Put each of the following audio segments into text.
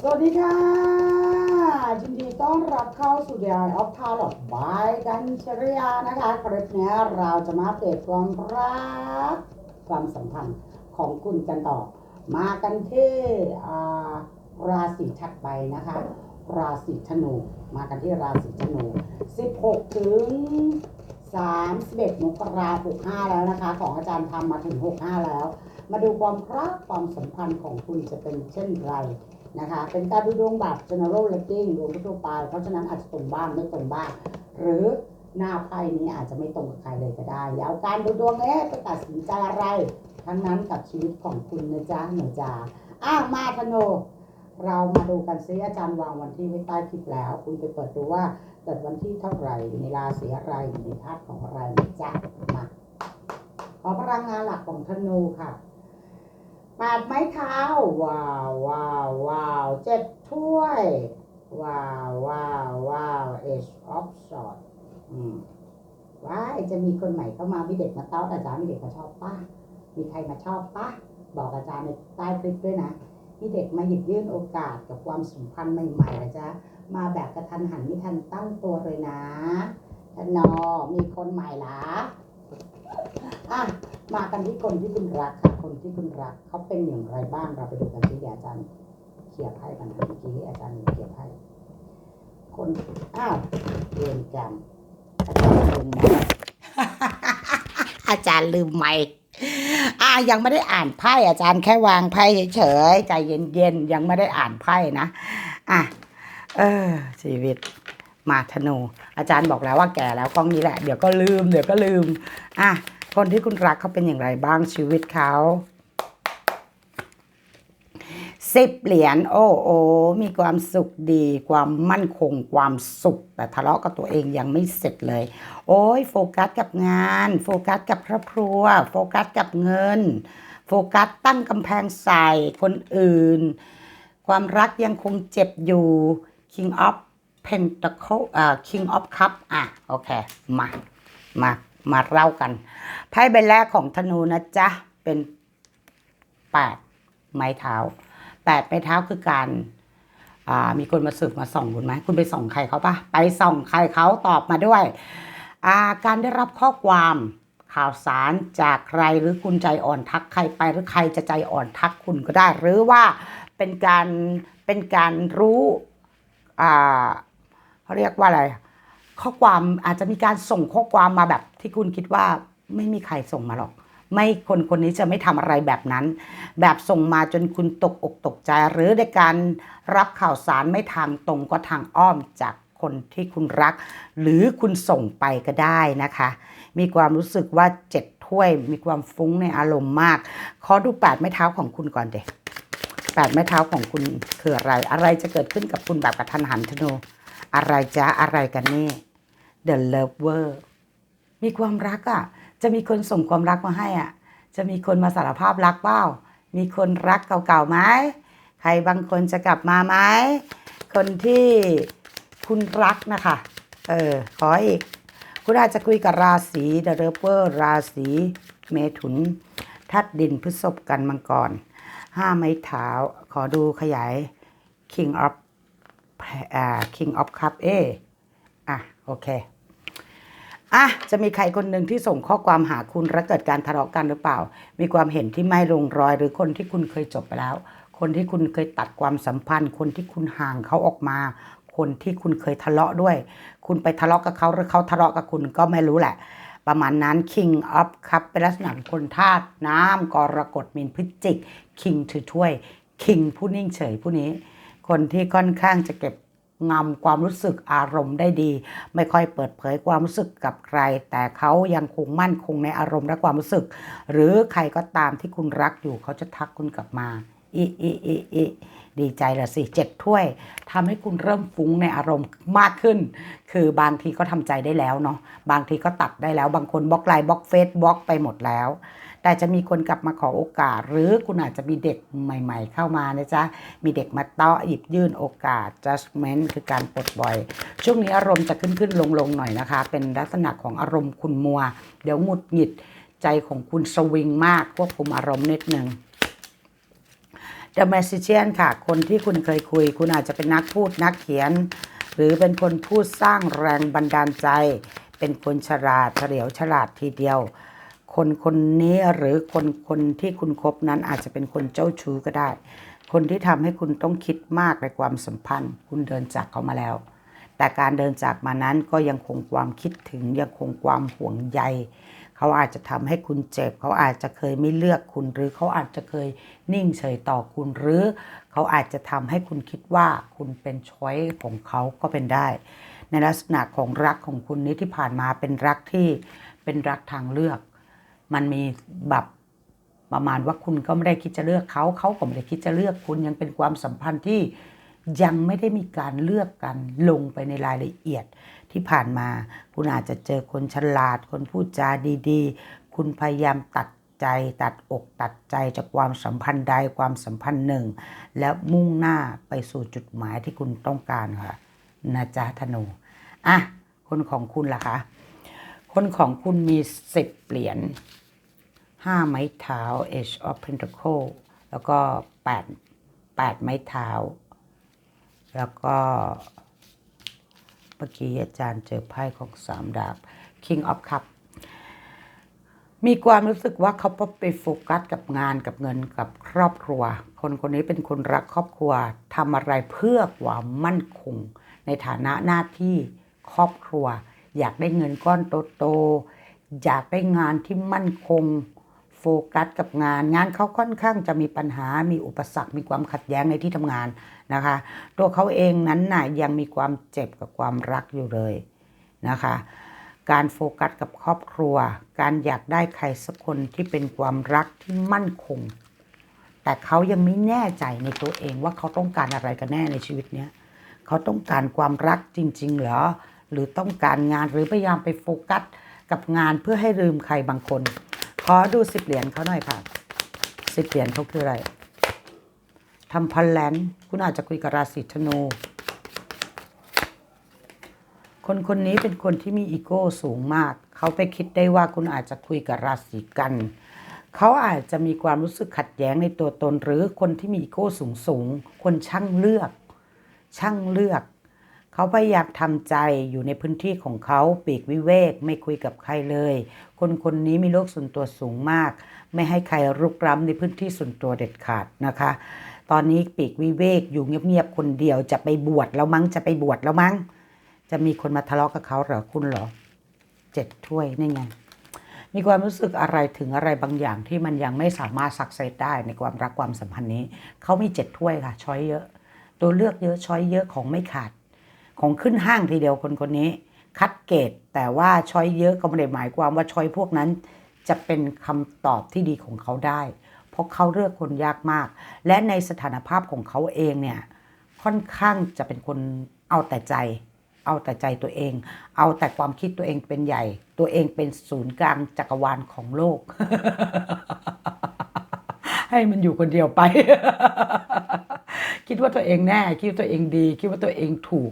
สวัสดีค่ะยินดีต้อนรับเข้าสู่ The Eye of Tarot by กันชริยานะคะคลิปนี้เราจะมาอัปเดตความรักความสัมพันธ์ของคุณกันต่อ มากันที่ราศีถัดไปนะคะ ราศีธนูมากันที่ราศีธนู 16 ถึง 31มกราคม65 แล้วนะคะ ของอาจารย์ทำมาถึง 65 แล้ว มาดูความรักความสัมพันธ์ของคุณจะเป็นเช่นไร นะคะ เป็นการดูดวงแบบ general rating ดวงทั่วไป เพราะฉะนั้นอาจจะตรงบ้างไม่ตรงบ้าง หรือหน้าไพ่นี้อาจจะไม่ตรงกับใครเลยก็ได้อย่าเอาการดูดวงเอ๊ะไปตัดสินใจอะไร ทั้งนั้นกับชีวิตของคุณนะจ๊ะหนูจ๋าอะมาธนูเรามาดูกันซิอาจารย์วางวันที่ไว้ใต้คลิปแล้ว คุณไปเปิดดูว่าเกิดวันที่เท่าไหร่ในราศีอะไรในธาตุของอะไรนะจ๊ะมาขอพลังงานหลักของธนูค่ะ แปดไม้เท้า ว้าวว้าวว้าวเจ็ดถ้วย ว้าวว้าวว้าวเอชออฟสอดอืมว้ายจะมีคนใหม่เข้ามามีเด็กมาเต้าอาจารย์มีเด็กมาชอบป้ามีใครมาชอบป้าบอกอาจารย์ในใต้คลิปด้วยนะมีเด็กมาหยิบยื่นโอกาสกับความสัมพันธ์ใหม่ๆนะจ๊ะมาแบบกระทันหันไม่ทันตั้งตัวเลยนะทนอมีคนใหม่ละอะมากันที่คนที่คุณรักค่ะ คนที่คุณรักเขาเป็นอย่างไรบ้างเราไปดูกันที่อาจารย์เขียบให้กันนะเมื่อกี้อาจารย์เขียบให้คนอ้าวเรียนจำอาจารย์ลืมไหมอาจารย์ลืมไหมอ่ายังไม่ได้อ่านไพ่อาจารย์แค่วางไพ่เฉยๆใจเย็นๆยังไม่ได้อ่านไพ่นะอะเออชีวิตมาธนู อาจารย์บอกแล้วว่าแก่แล้วกล้องนี้แหละ เดี๋ยวก็ลืม เดี๋ยวก็ลืม อะ คนที่คุณรักเขาเป็นอย่างไรบ้างชีวิตเขาสิบเหรียญโอ้โอมีความสุขดีความมั่นคงความสุข แต่ทะเลาะกับตัวเองยังไม่เสร็จเลย โอ้ยโฟกัสกับงาน โฟกัสกับครอบครัว โฟกัสกับเงิน โฟกัสตั้งกำแพงใส่คนอื่น ความรักยังคงเจ็บอยู่ King of Pentacle อ่า King of Cup อะ โอเค มา มา มาเล่ากันไพ่ใบแรกของธนูนะจ๊ะเป็นแปดไม้เท้าแปดไม้เท้าคือการมีคนมาสืบมาส่องคุณไหมคุณไปส่องใครเขาปะไปส่องใครเขาตอบมาด้วยาการได้รับข้อความข่าวสารจากใครหรือคุณใจอ่อนทักใครไปหรือใครจะใจอ่อนทักคุณก็ได้ หรือว่าเป็นการเป็นการรู้เขาเรียกว่าอะไร ข้อความอาจจะมีการส่งข้อความมาแบบที่คุณคิดว่าไม่มีใครส่งมาหรอก ไม่คนคนนี้จะไม่ทำอะไรแบบนั้น แบบส่งมาจนคุณตกอกตกใจ หรือในการรับข่าวสารไม่ทางตรงก็ทางอ้อมจากคนที่คุณรัก หรือคุณส่งไปก็ได้นะคะ มีความรู้สึกว่าเจ็ดถ้วย มีความฟุ้งในอารมณ์มาก ขอดูแปดไม้เท้าของคุณก่อนเด็กแปดไม้เท้าของคุณคืออะไร อะไรจะเกิดขึ้นกับคุณแบบกระทันหันธนูอะไรจ๊ะอะไรกันนี่ The Lover มีความรักอะ่ะ จะมีคนส่งความรักมาให้อะ จะมีคนมาสารภาพรักเปล่า มีคนรักเก่าๆไหมใครบางคนจะกลับมาไหม คนที่คุณรักนะคะ เออ ขออีก คุณอาจจะคุยกับราศี The Lover ราศีเมถุนทัดดินพฤษภกันมังกรห้าไม้เท้า ขอดูขยาย King of อ่า King of Cup เออะ โอเค อะจะมีใครคนหนึ่งที่ส่งข้อความหาคุณและเกิดการทะเลาะกันหรือเปล่า มีความเห็นที่ไม่ลงรอย หรือคนที่คุณเคยจบไปแล้ว คนที่คุณเคยตัดความสัมพันธ์ คนที่คุณห่างเขาออกมา คนที่คุณเคยทะเลาะด้วย คุณไปทะเลาะกับเขาหรือเขาทะเลาะกับคุณก็ไม่รู้แหละ ประมาณนั้น King of Cup เป็นลักษณะคนธาตุน้ำกรกฎมีนพฤศจิก King ถือถ้วย King ผู้นิ่งเฉยผู้นี้ คนที่ค่อนข้างจะเก็บ งำความรู้สึกอารมณ์ได้ดี ไม่ค่อยเปิดเผยความรู้สึกกับใคร แต่เขายังคงมั่นคงในอารมณ์และความรู้สึก หรือใครก็ตามที่คุณรักอยู่เขาจะทักคุณกลับมาอีอีอีอีดีใจละสิเจ็ดถ้วยทำให้คุณเริ่มฟุ้งในอารมณ์มากขึ้น คือบางทีก็ทำใจได้แล้วเนาะบางทีก็ตัดได้แล้ว บางคนบล็อกไลน์บล็อกเฟซบล็อกไปหมดแล้ว แต่จะมีคนกลับมาขอโอกาส หรือคุณอาจจะมีเด็กใหม่ ๆ เข้ามานะจ๊ะ มีเด็กมาเตาะหยิบยื่นโอกาส judgment คือการปลดปล่อย ช่วงนี้อารมณ์จะขึ้นขึ้นลงลงๆหน่อยนะคะ เป็นลักษณะของอารมณ์คุณมัว เดี๋ยวหงุดหงิดใจของคุณสวิงมากควบคุมอารมณ์นิดนึง The Magician ค่ะ คนที่คุณเคยคุย คุณอาจจะเป็นนักพูดนักเขียน หรือเป็นคนพูดสร้างแรงบันดาลใจ เป็นคนฉลาดเฉลียวฉลาดทีเดียว คนคนนี้หรือคนคนที่คุณคบนั้นอาจจะเป็นคนเจ้าชู้ก็ได้ คนที่ทำให้คุณต้องคิดมากในความสัมพันธ์ คุณเดินจากเขามาแล้ว แต่การเดินจากมานั้นก็ยังคงความคิดถึงยังคงความห่วงใยเขาอาจจะทำให้คุณเจ็บ เขาอาจจะเคยไม่เลือกคุณ หรือเขาอาจจะเคยนิ่งเฉยต่อคุณ หรือเขาอาจจะทำให้คุณคิดว่าคุณเป็นช้อยของเขาก็เป็นได้ ในลักษณะของรักของคุณนี้ที่ผ่านมาเป็นรักที่เป็นรักทางเลือก มันมีแบบประมาณว่าคุณก็ไม่ได้คิดจะเลือกเขาเขาก็ไม่ได้คิดจะเลือกคุณยังเป็นความสัมพันธ์ที่ยังไม่ได้มีการเลือกกันลงไปในรายละเอียดที่ผ่านมา คุณอาจจะเจอคนฉลาด คนพูดจาดีๆ คุณพยายามตัดใจตัดอกตัดใจจากความสัมพันธ์ใดความสัมพันธ์หนึ่ง แล้วมุ่งหน้าไปสู่จุดหมายที่คุณต้องการค่ะนะจ๊ะธนูอะคนของคุณล่ะคะ คนของคุณมีสิบเหรียญ ห้าไม้เท้า Age of Pentacle แล้วก็แปดแปดไม้เท้า แล้วก็เมื่อกี้อาจารย์เจอไพ่ของสามดาบ King of Cup มีความรู้สึกว่าเขาไปโฟกัสกับงานกับเงินกับครอบครัว คนคนนี้เป็นคนรักครอบครัวทำอะไรเพื่อความมั่นคง ในฐานะหน้าที่ครอบครัว อยากได้เงินก้อนโตๆอยากได้งานที่มั่นคง โฟกัสกับงาน งานเขาค่อนข้างจะมีปัญหา มีอุปสรรค มีความขัดแย้งในที่ทำงานนะคะ ตัวเขาเองนั้นน่ะยังมีความเจ็บกับความรักอยู่เลยนะคะ การโฟกัสกับครอบครัว การอยากได้ใครสักคนที่เป็นความรักที่มั่นคง แต่เขายังไม่แน่ใจในตัวเองว่าเขาต้องการอะไรกันแน่ในชีวิตเนี้ยเขาต้องการความรักจริง ๆ เหรอ หรือต้องการงานหรือพยายามไปโฟกัสกับงานเพื่อให้ลืมใครบางคน ขอดูสิบเหรียญเขาหน่อยค่ะสิบเหรียญเขาคืออะไรทำพันแลนซ์คุณอาจจะคุยกับราศีธนู คนคนนี้เป็นคนที่มีอีโก้สูงมาก เขาไปคิดได้ว่าคุณอาจจะคุยกับราศีกัน เขาอาจจะมีความรู้สึกขัดแย้งในตัวตน หรือคนที่มีอีโก้สูงสูง คนช่างเลือก ช่างเลือก เขาพยายามทำใจอยู่ในพื้นที่ของเขาปีกวิเวกไม่คุยกับใครเลย คนคนนี้มีโลกส่วนตัวสูงมาก ไม่ให้ใครรุกล้ำในพื้นที่ส่วนตัวเด็ดขาดนะคะ ตอนนี้ปีกวิเวกอยู่เงียบๆคนเดียวจะไปบวชแล้วมั้งจะไปบวชแล้วมั้ง จะมีคนมาทะเลาะกับเขาเหรอคุณเหรอเจ็ดถ้วยนี่ไงมีความรู้สึกอะไรถึงอะไรบางอย่างที่มันยังไม่สามารถสักเซสได้ในความรักความสัมพันธ์นี้ เขามีเจ็ดถ้วยค่ะช้อยเยอะ ตัวเลือกเยอะช้อยเยอะของไม่ขาด ของขึ้นห้างทีเดียวคนคนนี้ คัดเกรดแต่ว่าช้อยเยอะก็ไม่ได้หมายความว่าช้อยพวกนั้น จะเป็นคำตอบที่ดีของเขาได้ เพราะเขาเลือกคนยากมาก และในสถานภาพของเขาเองเนี่ยค่อนข้างจะเป็นคนเอาแต่ใจ เอาแต่ใจตัวเอง เอาแต่ความคิดตัวเองเป็นใหญ่ ตัวเองเป็นศูนย์กลางจักรวาลของโลก ให้มันอยู่คนเดียวไป คิดว่าตัวเองแน่ คิดว่าตัวเองดี คิดว่าตัวเองถูก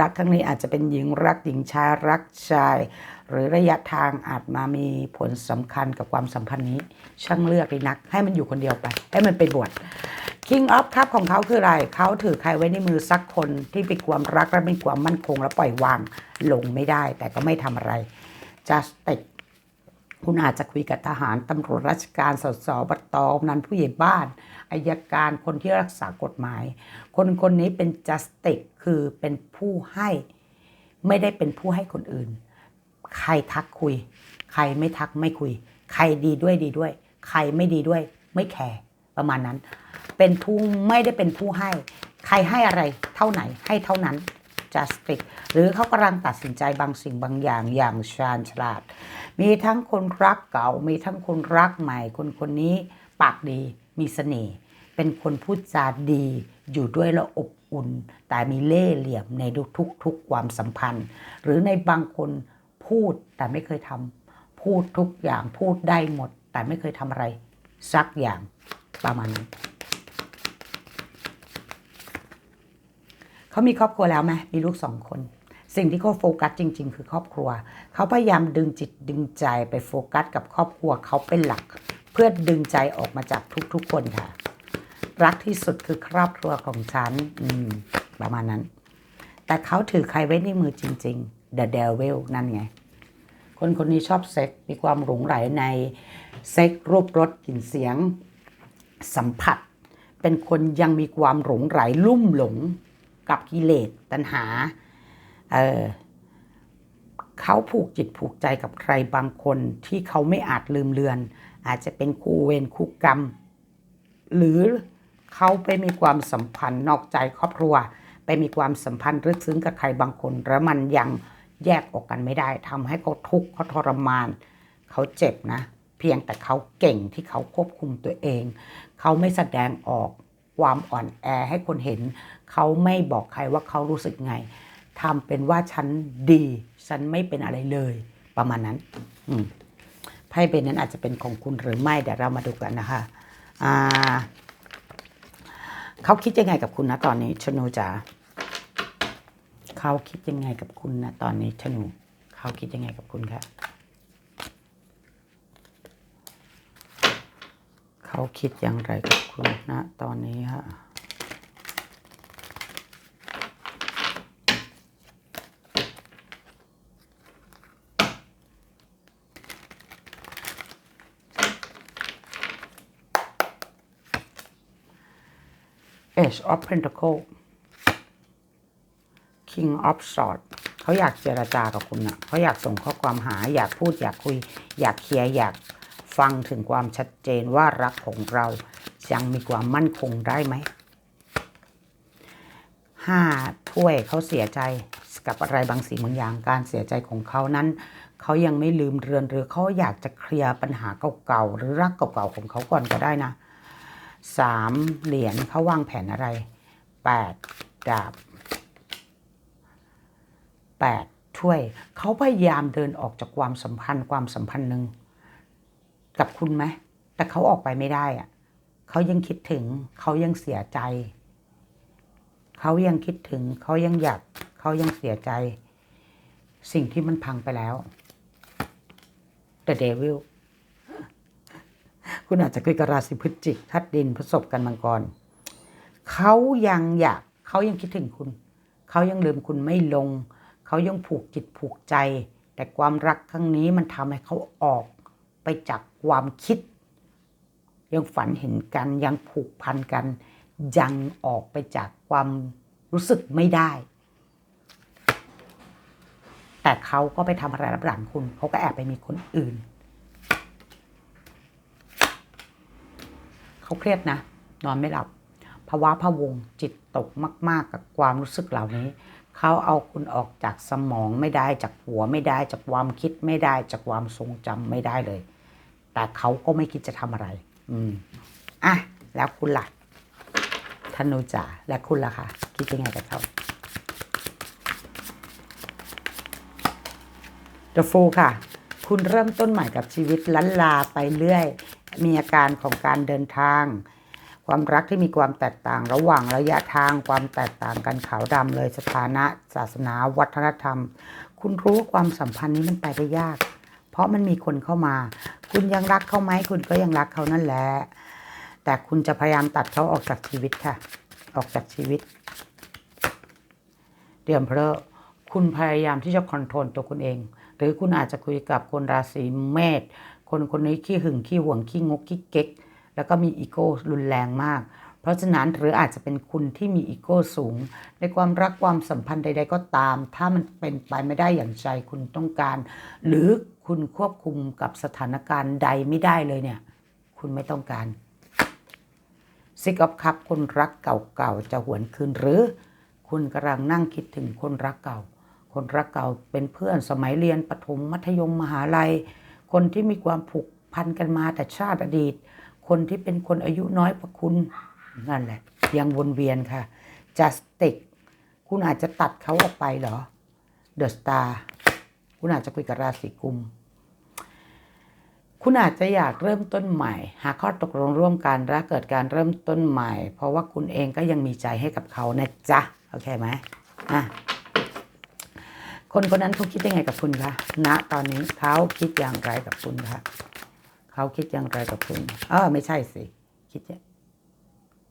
รักครั้งนี้อาจจะเป็นหญิงรักหญิงชายรักชาย หรือระยะทางอาจมามีผลสำคัญกับความสัมพันธ์นี้ ช่างเลือกดีนัก ให้มันอยู่คนเดียวไป ให้มันไปบวช King of Cup ของเขาคืออะไร เขาถือใครไว้ในมือสักคนที่เป็นความรักและเป็นความมั่นคงและปล่อยวางลงไม่ได้ แต่ก็ไม่ทำอะไร just ติด คุณอาจจะคุยกับทหารตำรวจราชการสสบัตอนั้นผู้ใหญ่บ้านอายการคนที่รักษากฎหมาย คนคนนี้เป็น justice คือเป็นผู้ให้ไม่ได้เป็นผู้ให้คนอื่น ใครทักคุย ใครไม่ทักไม่คุย ใครดีด้วยดีด้วย ใครไม่ดีด้วย ไม่แคร์ประมาณนั้น เป็นผู้ไม่ได้เป็นผู้ให้ ใครให้อะไรเท่าไหนให้เท่านั้น justice หรือเขากำลังตัดสินใจบางสิ่งบางอย่างอย่างชาญฉลาด มีทั้งคนรักเก่า มีทั้งคนรักใหม่ คนคนนี้ปากดีมีเสน่ห์เป็นคนพูดจาดี อยู่ด้วยแล้วอบอุ่น แต่มีเล่ห์เหลี่ยมในทุกทุกๆความสัมพันธ์ หรือในบางคนพูดแต่ไม่เคยทำพูดทุกอย่างพูดได้หมด แต่ไม่เคยทำอะไรสักอย่างประมาณนั้ เขามีครอบครัวแล้วไหมมีลูกสองคน สิ่งที่เขาโฟกัสจริง ๆ คือครอบครัว เขาพยายามดึงจิตดึงใจไปโฟกัสกับครอบครัวเขาเป็นหลัก เพื่อดึงใจออกมาจากทุกๆคนค่ะ รักที่สุดคือครอบครัวของฉันอืมประมาณนั้น แต่เขาถือใครไว้ในมือจริง ๆ The Devil นั่นไง คนคนนี้ชอบเซ็กส์มีความหลงไหลในเซ็กรูปรสกลิ่นเสียง สัมผัส เป็นคนยังมีความหลงไหลลุ่มหลง กับกิเลสตัณหา เออเขาผูกจิตผูกใจกับใครบางคนที่เขาไม่อาจลืมเลือน อาจจะเป็นคู่เวรคู่กรรม หรือเขาไปมีความสัมพันธ์นอกใจครอบครัว ไปมีความสัมพันธ์ลึกซึ้งกับใครบางคน แล้วมันยังแยกออกกันไม่ได้ทำให้เขาทุกข์เขาทรมาน เขาเจ็บนะ เพียงแต่เขาเก่งที่เขาควบคุมตัวเอง เขาไม่แสดงออก ความอ่อนแอให้คนเห็น เขาไม่บอกใครว่าเขารู้สึกไงทำเป็นว่าฉันดี ฉันไม่เป็นอะไรเลย ประมาณนั้นไพ่ใบนั้นอาจจะเป็นของคุณหรือไม่เดี๋ยวเรามาดูกันนะคะเขาคิดยังไงกับคุณนะตอนนี้ชนูจ๋าเขาคิดยังไงกับคุณนะตอนนี้ชนูเขาคิดยังไงกับคุณคะ เขาคิดอย่างไรกับคุณนะตอนนี้ฮะ Ace of Pentacle King of Swords เขาอยากเจรจากับคุณนะเขาอยากส่งข้อความหา อยากพูดอยากคุย อยากเคลียร์อยาก ฟังถึงความชัดเจนว่ารักของเรายังมีความมั่นคงได้ไหมห้าถ้วยเขาเสียใจกับอะไรบางสิ่งบางอย่างการเสียใจของเขานั้น เขายังไม่ลืมเรือนหรือเขาอยากจะเคลียร์ปัญหาเก่าๆหรือรักเก่าๆของเขาก่อนก็ได้นะสามเหรียญเขาวางแผนอะไรแปดดาบแปดถ้วย เขาพยายามเดินออกจากความสัมพันธ์ความสัมพันธ์หนึ่ง กับคุณไหมแต่เขาออกไปไม่ได้อะเขายังคิดถึง เขายังเสียใจ เขายังคิดถึง เขายังอยาก เขายังเสียใจ สิ่งที่มันพังไปแล้ว The Devil คุณอาจจะคุยกับราศีพฤศจิกทัดดินประสบกันมังกร เขายังอยาก เขายังคิดถึงคุณ เขายังลืมคุณไม่ลง เขายังผูกจิตผูกใจ แต่ความรักครั้งนี้มันทำให้เขาออก ไปจากความคิด ยังฝันเห็นกันยังผูกพันกัน ยังออกไปจากความรู้สึกไม่ได้ แต่เขาก็ไปทำอะไรรับหลังคุณเขาก็แอบไปมีคนอื่น เขาเครียดนะ นอนไม่หลับภาวะพะวงจิตตกมาก ๆ กับความรู้สึกเหล่านี้เขาเอาคุณออกจากสมองไม่ได้จากหัวไม่ได้จากความคิดไม่ได้จากความทรงจำไม่ได้เลย แต่เขาก็ไม่คิดจะทำอะไร อืมอะแล้วคุณล่ะธนูจ๋าและคุณล่ะคะคิดยังไงกับเขา The Fool ค่ะ คุณเริ่มต้นใหม่กับชีวิตลันลาไปเรื่อย มีอาการของการเดินทาง ความรักที่มีความแตกต่างระหว่างระยะทางความแตกต่างกันขาวดำเลยสถานะ ศาสนา วัฒนธรรม คุณรู้ว่าความสัมพันธ์นี้มันไปได้ยาก เพราะมันมีคนเข้ามา คุณยังรักเขาไหมคุณก็ยังรักเขานั่นแหละ แต่คุณจะพยายามตัดเขาออกจากชีวิตค่ะ ออกจากชีวิต เดือนเพลอคุณพยายามที่จะคอนโทรลตัวคุณเอง หรือคุณอาจจะคุยกับคนราศีเมษ คนคนนี้ขี้หึงขี้หวงขี้งกขี้เก๊ก แล้วก็มีอีโก้รุนแรงมาก เพราะฉะนั้นหรืออาจจะเป็นคุณที่มีอีโก้สูง ในความรักความสัมพันธ์ใด ๆ ก็ตาม ถ้ามันเป็นไปไม่ได้อย่างใจคุณต้องการ หรือ คุณควบคุมกับสถานการณ์ใดไม่ได้เลยเนี่ย คุณไม่ต้องการซิกอ f คัพคนรักเก่าๆจะหวนคืนหรือ คุณกำลังนั่งคิดถึงคนรักเก่า คนรักเก่าเป็นเพื่อนสมัยเรียนประถมมัธยมมหาลัย คนที่มีความผูกพันกันมาแต่ชาติอดีต คนที่เป็นคนอายุน้อยกว่าคุณนั่นแหละ ยังวนเวียนค่ะจัสติกคุณอาจจะตัดเขาออกไปเหรอเดอะสตาร์ คุณอาจจะคุยกับราศีกุม คุณอาจจะอยากเริ่มต้นใหม่ หาข้อตกลงร่วมกันและเกิดการเริ่มต้นใหม่ เพราะว่าคุณเองก็ยังมีใจให้กับเขานะจ๊ะโอเคไหมอะคนคนนั้นเขาคิดยังไงกับคุณคะณะตอนนี้เขาคิดอย่างไรกับคุณคะเขาคิดอย่างไรกับคุณเออไม่ใช่สิคิดเนี่ย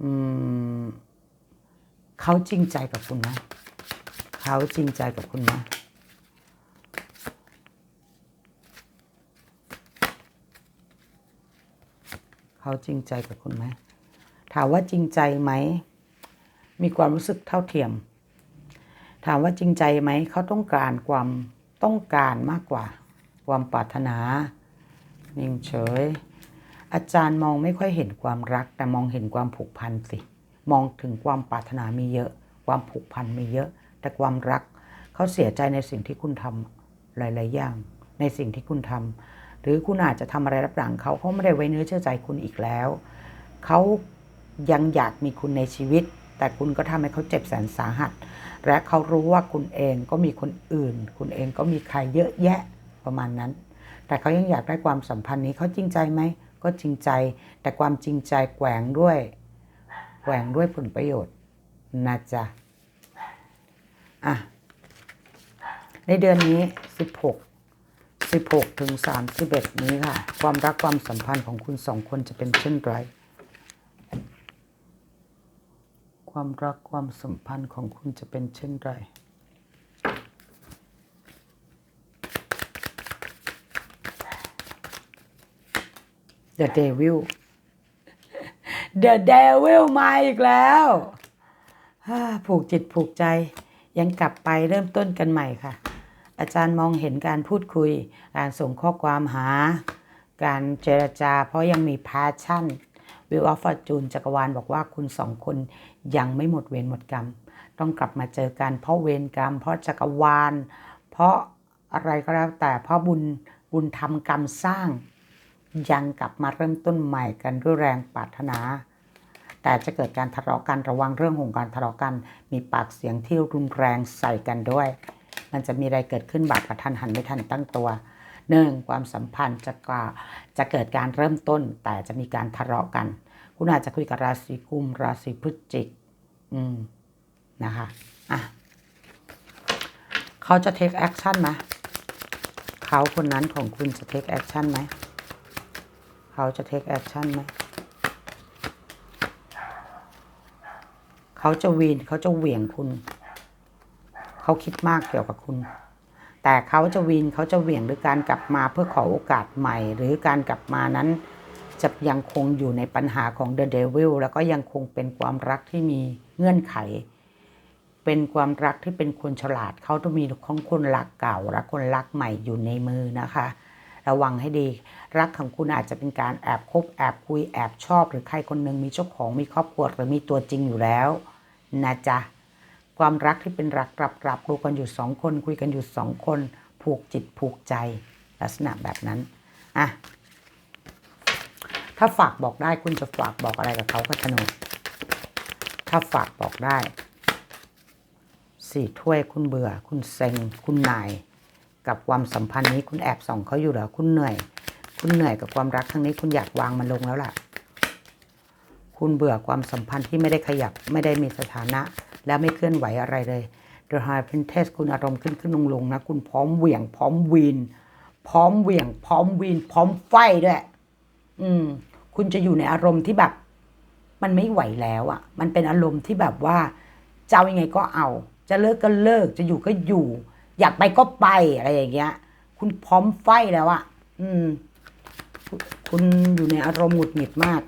อืมเขาจริงใจกับคุณไหมเขาจริงใจกับคุณไหม เขาจริงใจกับคุณไหมถามว่าจริงใจไหม มีความรู้สึกเท่าเทียม ถามว่าจริงใจไหม เขาต้องการความต้องการมากกว่า ความปรารถนานิ่งเฉย อาจารย์มองไม่ค่อยเห็นความรัก แต่มองเห็นความผูกพันสิ มองถึงความปรารถนามีเยอะ ความผูกพันมีเยอะ แต่ความรักเขาเสียใจในสิ่งที่คุณทำหลาย ๆ อย่าง ในสิ่งที่คุณทำ หรือคุณอาจจะทำอะไรรับหลังเขาเขาไม่ได้ไว้เนื้อเชื่อใจคุณอีกแล้ว เขายังอยากมีคุณในชีวิต แต่คุณก็ทำให้เขาเจ็บแสนสาหัส และเขารู้ว่าคุณเองก็มีคนอื่น คุณเองก็มีใครเยอะแยะประมาณนั้น แต่เขายังอยากได้ความสัมพันธ์นี้เขาจริงใจไหมก็จริงใจ แต่ความจริงใจแกว่งด้วยแกว่งด้วยผลประโยชน์นะจ๊ะอะในเดือนนี้ 16 16ถึง31 นี้ค่ะ ความรักความสัมพันธ์ของคุณสองคนจะเป็นเช่นไร ความรักความสัมพันธ์ของคุณจะเป็นเช่นไร The Devil The Devil มาอีกแล้วฮ่าผูกจิตผูกใจยังกลับไปเริ่มต้นกันใหม่ค่ะ อาจารย์มองเห็นการพูดคุย การส่งข้อความหา การเจรจา เพราะยังมี passion วิวออฟฟอร์จูนจักรวาลบอกว่าคุณสองคนยังไม่หมดเวรหมดกรรม ต้องกลับมาเจอกัน เพราะเวรกรรม เพราะจักรวาล เพราะอะไรก็แล้วแต่เพราะบุญบุญทำกรรมสร้าง ยังกลับมาเริ่มต้นใหม่กันด้วยแรงปรารถนา แต่จะเกิดการทะเลาะกันระวังเรื่องของการทะเลาะกัน มีปากเสียงที่รุนแรงใส่กันด้วย มันจะมีอะไรเกิดขึ้นแบบกระทันหันไม่ทันตั้งตัวหนึ่งความสัมพันธ์จะกาจะเกิดการเริ่มต้น แต่จะมีการทะเลาะกัน คุณอาจจะคุยกับราศีกุม ราศีพฤศจิก อืมนะคะอะเขาจะ take action ไหมเขาคนนั้นของคุณจะ take action ไหมเขาจะ take action ไหมเขาจะวีนเขาจะเหวี่ยงคุณ เขาคิดมากเกี่ยวกับคุณ แต่เขาจะวีนเขาจะเหวี่ยงหรือการกลับมาเพื่อขอโอกาสใหม่ หรือการกลับมานั้น จะยังคงอยู่ในปัญหาของ The Devil แล้วก็ยังคงเป็นความรักที่มีเงื่อนไข เป็นความรักที่เป็นคนฉลาดเขาต้องมีของคนรักเก่าและคนรักใหม่อยู่ในมือนะคะ ระวังให้ดี รักของคุณอาจจะเป็นการแอบคบแอบคุยแอบชอบ หรือใครคนหนึ่งมีเจ้าของมีครอบครัวหรือมีตัวจริงอยู่แล้วนะจ๊ะ ความรักที่เป็นรักกลับกลับดูกันอยู่สองคน คุยกันอยู่สองคน ผูกจิตผูกใจลักษณะแบบนั้นอะถ้าฝากบอกได้คุณจะฝากบอกอะไรกับเขาก็ธนูถ้าฝากบอกได้สี่ถ้วยคุณเบื่อ คุณเซ็ง คุณหน่าย กับความสัมพันธ์นี้คุณแอบส่องเขาอยู่เหรอคุณเหนื่อย คุณเหนื่อยกับความรักครั้งนี้คุณอยากวางมันลงแล้วล่ะ คุณเบื่อความสัมพันธ์ที่ไม่ได้ขยับไม่ได้มีสถานะ และไม่เคลื่อนไหวอะไรเลย The High Princess คุณอารมณ์ขึ้นขึ้นลงลงนะ คุณพร้อมเหวี่ยง พร้อมวีน พร้อมเหวี่ยง พร้อมวีน พร้อมไฟด้วย อืม คุณจะอยู่ในอารมณ์ที่แบบ มันไม่ไหวแล้วอะ่ะ มันเป็นอารมณ์ที่แบบว่าจะเอายังไงก็เอา จะเลิกก็เลิก จะอยู่ก็อยู่ อยากไปก็ไปอะไรอย่างเงี้ย คุณพร้อมไฟแล้วอะ่ะ อืม คุณอยู่ในอารมณ์หงุดหงิดมาก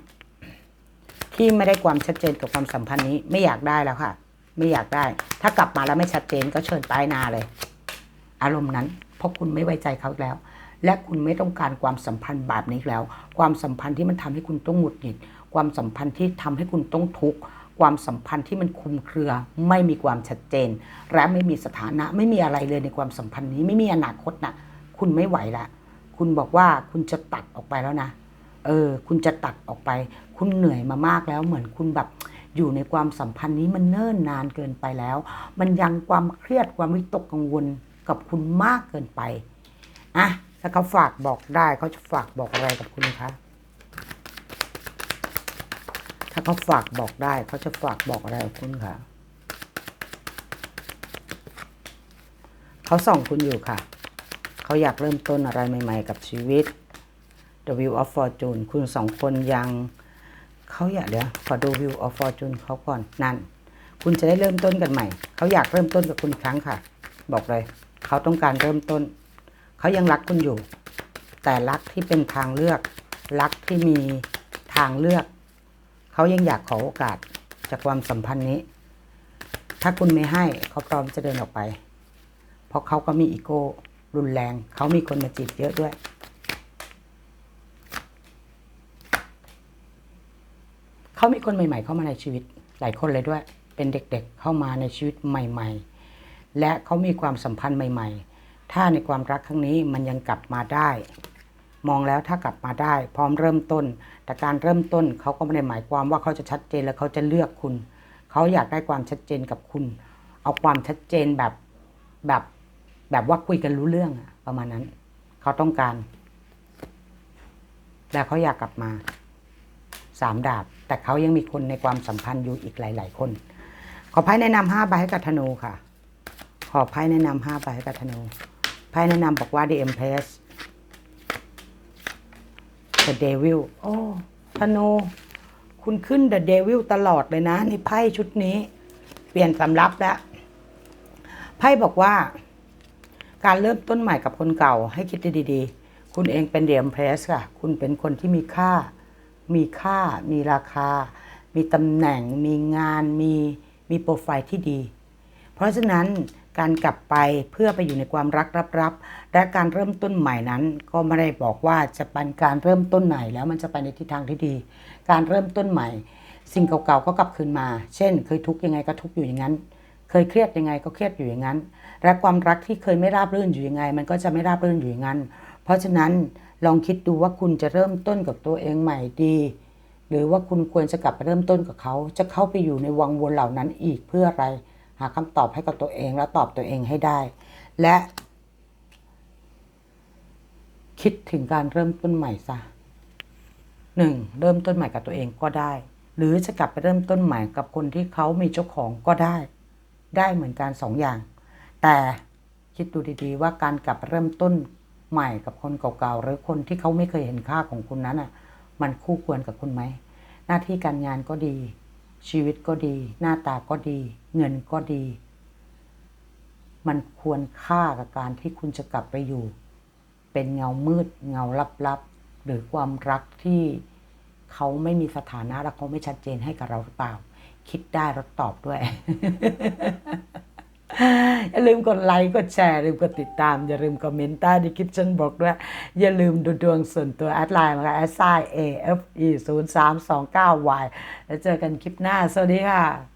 ที่ไม่ได้ความชัดเจนกับความสัมพันธ์นี้ไม่อยากได้แล้วค่ะ ไม่อยากได้ ถ้ากลับมาแล้วไม่ชัดเจนก็เชิญป้ายนาเลย อารมณ์นั้น เพราะคุณไม่ไว้ใจเขาแล้ว และคุณไม่ต้องการความสัมพันธ์แบบนี้แล้ว ความสัมพันธ์ที่มันทำให้คุณต้องหงุดหงิด ความสัมพันธ์ที่ทำให้คุณต้องทุกข์ความสัมพันธ์ที่มันคุมเครือ ไม่มีความชัดเจน และไม่มีสถานะไม่มีอะไรเลยในความสัมพันธ์นี้ไม่มีอนาคตนะคุณไม่ไหวละคุณบอกว่าคุณจะตัดออกไปแล้วนะ เออ คุณจะตัดออกไป คุณเหนื่อยมามากแล้วเหมือนคุณแบบ อยู่ในความสัมพันธ์นี้มันเนิ่นนานเกินไปแล้ว มันยังความเครียดความวิตกกังวลกับคุณมากเกินไปอะถ้าเขาฝากบอกได้เขาจะฝากบอกอะไรกับคุณคะถ้าเขาฝากบอกได้เขาจะฝากบอกอะไรกับคุณคะเขาส่องคุณอยู่ค่ะ เขาอยากเริ่มต้นอะไรใหม่ ๆ กับชีวิต The Wheel of Fortune คุณสองคนยัง เขาอยากเดี๋ยวขอดูวิวออฟฟอร์จูนเขาก่อนนั่น คุณจะได้เริ่มต้นกันใหม่ เขาอยากเริ่มต้นกับคุณอีกครั้งค่ะ บอกเลย เขาต้องการเริ่มต้น เขายังรักคุณอยู่ แต่รักที่เป็นทางเลือก รักที่มีทางเลือก เขายังอยากขอโอกาสจากความสัมพันธ์นี้ ถ้าคุณไม่ให้เขาพร้อมจะเดินออกไป เพราะเขาก็มีอีโก้รุนแรง เขามีคนมาจีบเยอะด้วย เขามีคนใหม่ ๆ เข้ามาในชีวิตหลายคนเลยด้วย เป็นเด็กๆเข้ามาในชีวิตใหม่ ๆ และเขามีความสัมพันธ์ใหม่ ๆ ถ้าในความรักครั้งนี้มันยังกลับมาได้ มองแล้วถ้ากลับมาได้ พร้อมเริ่มต้น แต่การเริ่มต้นเขาก็ไม่ได้หมายความว่าเขาจะชัดเจนและเขาจะเลือกคุณ เขาอยากได้ความชัดเจนกับคุณ เอาความชัดเจนแบบแบบแบบว่าคุยกันรู้เรื่องประมาณนั้น เขาต้องการแต่เขาอยากกลับมาสามดาบ แต่เขายังมีคนในความสัมพันธ์อยู่อีกหลาย ๆ คน ขอไพ่แนะนำห้าใบให้กับธนูค่ะ ขอไพ่แนะนำห้าใบให้กับธนูไพ่แนะนำบอกว่า The Empress The Devil โอ้ธนูคุณขึ้น The Devil ตลอดเลยนะในไพ่ชุดนี้ เปลี่ยนสำรับแล้วไพ่บอกว่า การเริ่มต้นใหม่กับคนเก่าให้คิดดี ๆ คุณเองเป็นเดียมเพรสค่ะ คุณเป็นคนที่มีค่า มีค่า มีราคา มีตำแหน่ง มีงาน มีมีโปรไฟล์ที่ดี เพราะฉะนั้นการกลับไปเพื่อไปอยู่ในความรักรับๆและการเริ่มต้นใหม่นั้น ก็ไม่ได้บอกว่าจะเป็นการเริ่มต้นไหนแล้วมันจะไปในทิศทางที่ดี การเริ่มต้นใหม่ สิ่งเก่าๆก็กลับคืนมา เช่น เคยทุกข์ยังไงก็ทุกข์อยู่อย่างนั้น เคยเครียดยังไงก็เครียดอยู่อย่างนั้น และความรักที่เคยไม่ราบรื่นอยู่ยังไง มันก็จะไม่ราบรื่นอยู่อย่างนั้น เพราะฉะนั้น ลองคิดดูว่าคุณจะเริ่มต้นกับตัวเองใหม่ดี หรือว่าคุณควรจะกลับไปเริ่มต้นกับเขา จะเข้าไปอยู่ในวังวนเหล่านั้นอีกเพื่ออะไร หาคำตอบให้กับตัวเองและตอบตัวเองให้ได้ และ คิดถึงการเริ่มต้นใหม่ซะหนึ่งเริ่มต้นใหม่กับตัวเองก็ได้ หรือจะกลับไปเริ่มต้นใหม่กับคนที่เขามีเจ้าของก็ได้ ได้เหมือนกันสองอย่าง แต่คิดดูดีๆว่าการกลับเริ่มต้น ใหม่กับคนเก่าๆหรือคนที่เขาไม่เคยเห็นค่าของคุณนั้นอะ มันคู่ควรกับคุณไหม หน้าที่การงานก็ดี ชีวิตก็ดี หน้าตาก็ดี เงินก็ดี มันควรค่ากับการที่คุณจะกลับไปอยู่ เป็นเงามืด เงาลับๆหรือความรักที่เขาไม่มีสถานะและเขาไม่ชัดเจนให้กับเราหรือเปล่า คิดได้แล้วตอบด้วย อย่าลืมกดไลค์ กดแชร์อย่าลืมกดติดตาม อย่าลืมคอมเมนต์ใต้ดีคลิปชันบอกด้วย อย่าลืมดูดวงส่วนตัวแอดไลน์มาแอดไซน์ AFE 0 3 2 9 Y แล้วเจอกันคลิปหน้า สวัสดีค่ะ